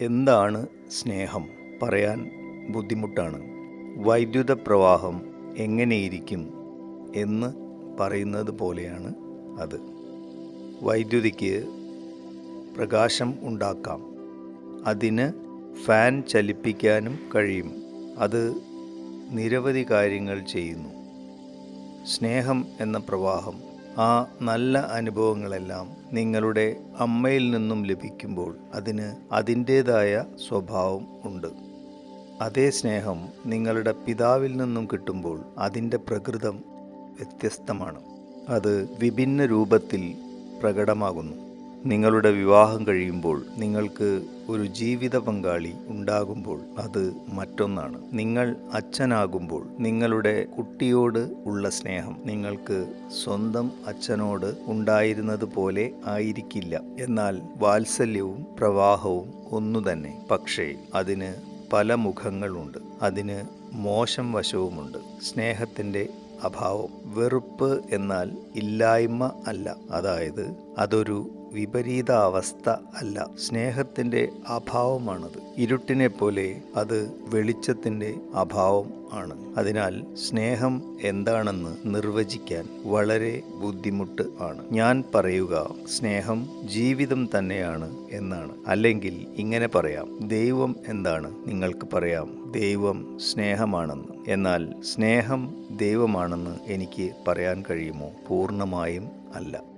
എന്താണ് സ്നേഹം? പറയാൻ ബുദ്ധിമുട്ടാണ്. വൈദ്യുത പ്രവാഹം എങ്ങനെയിരിക്കും എന്ന് പറയുന്നത് പോലെയാണ് അത്. വൈദ്യുതിക്ക് പ്രകാശം ഉണ്ടാക്കാം. അതിന് ഫാൻ ചലിപ്പിക്കാനും കഴിയും. അത് നിരവധി കാര്യങ്ങൾ ചെയ്യുന്നു. സ്നേഹം എന്ന പ്രവാഹം ആ നല്ല അനുഭവങ്ങളെല്ലാം നിങ്ങളുടെ അമ്മയിൽ നിന്നും ലഭിക്കുമ്പോൾ അതിന് അതിന്റേതായ സ്വഭാവം ഉണ്ട്. അതേ സ്നേഹം നിങ്ങളുടെ പിതാവിൽ നിന്നും കിട്ടുമ്പോൾ അതിന്റെ പ്രകൃതം വ്യത്യസ്തമാണ്. അത് വിഭിന്ന രൂപത്തിൽ പ്രകടമാകുന്നു. നിങ്ങളുടെ വിവാഹം കഴിയുമ്പോൾ നിങ്ങൾക്ക് ഒരു ജീവിത പങ്കാളി ഉണ്ടാകുമ്പോൾ അത് മറ്റൊന്നാണ്. നിങ്ങൾ അച്ഛനാകുമ്പോൾ നിങ്ങളുടെ കുട്ടിയോട് ഉള്ള സ്നേഹം നിങ്ങൾക്ക് സ്വന്തം അച്ഛനോട് ഉണ്ടായിരുന്നത് പോലെ ആയിരിക്കില്ല. എന്നാൽ വാത്സല്യവും പ്രവാഹവും ഒന്നു തന്നെ. പക്ഷേ അതിന് പല മുഖങ്ങളുണ്ട്. അതിന് മോശം വശവുമുണ്ട്. സ്നേഹത്തിന്റെ അഭാവം വെറുപ്പ് എന്നാൽ ഇല്ലായ്മ അല്ല. അതായത് അതൊരു വിപരീത അവസ്ഥ അല്ല. സ്നേഹത്തിന്റെ അഭാവമാണത്. ഇരുട്ടിനെ പോലെ അത് വെളിച്ചത്തിന്റെ അഭാവം ആണ്. അതിനാൽ സ്നേഹം എന്താണെന്ന് നിർവചിക്കാൻ വളരെ ബുദ്ധിമുട്ട് ആണ്. ഞാൻ പറയുക സ്നേഹം ജീവിതം തന്നെയാണ് എന്നാണ്. അല്ലെങ്കിൽ ഇങ്ങനെ പറയാം ദൈവം എന്താണ് നിങ്ങൾക്ക് പറയാം? ദൈവം സ്നേഹമാണെന്ന്. എന്നാൽ സ്നേഹം ദൈവമാണെന്ന് എനിക്ക് പറയാൻ കഴിയുമോ? പൂർണമായും അല്ല.